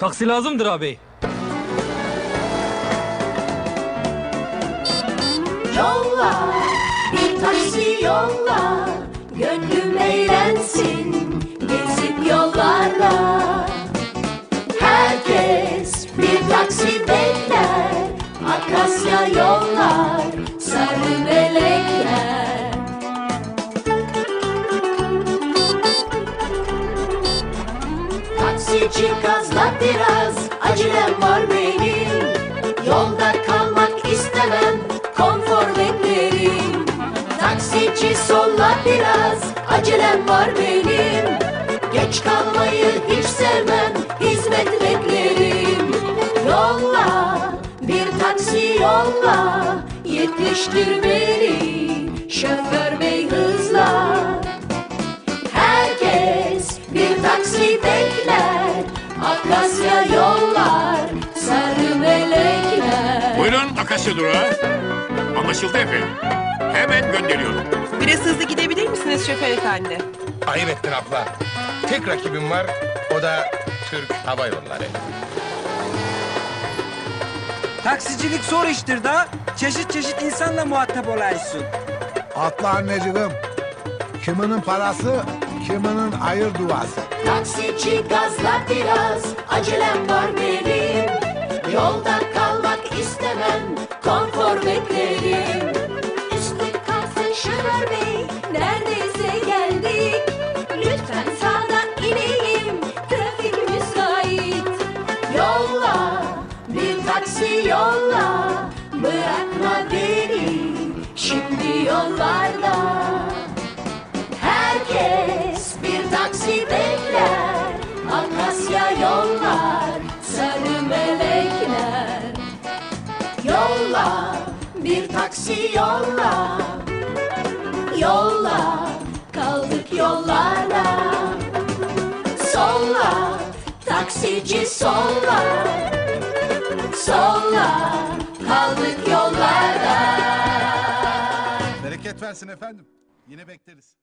Taksi lazımdır abi. Yolla bir taksi yolla Gönlüm eğlensin gezip yollarda Herkes bir taksi bekler Akasya yollar Taksici gazla biraz acelem var benim. Yolda kalmak istemem konfor beklerim. Taksici solla biraz acelem var benim. Geç kalmayı hiç sevmem hizmet beklerim. Yolla bir taksi yolla Yetiştir beni şoför bey hızla. Herkes bir taksi bekler Akasya yollar sarı melekler Buyurun Akasya durağı. Anlaşıldı efendim. Hemen gönderiyorum. Biraz hızlı gidebilir misiniz şoför efendi? Ayıp ettin abla. Tek rakibim var, o da Türk Hava Yolları. Taksicilik zor iştir da. Çeşit çeşit insanla muhatap olaysın. Atla anneciğim. Kiminin parası, kiminin ayır duası. Taksici gazla biraz acelem var benim. Yolda kalmak istemem konfor beklerim. Üstü kalsın şoför bey neredeyse geldik. Lütfen sağdan ineyim trafik müsait. Yolla bir taksi yolla. Bırakma beni şimdi yollarda yollar sarı melekler. Yolla bir taksi yolla. Yolla kaldık yollarda Solla taksici solla. Solla kaldık yollarda Bereket versin efendim. Yine bekleriz.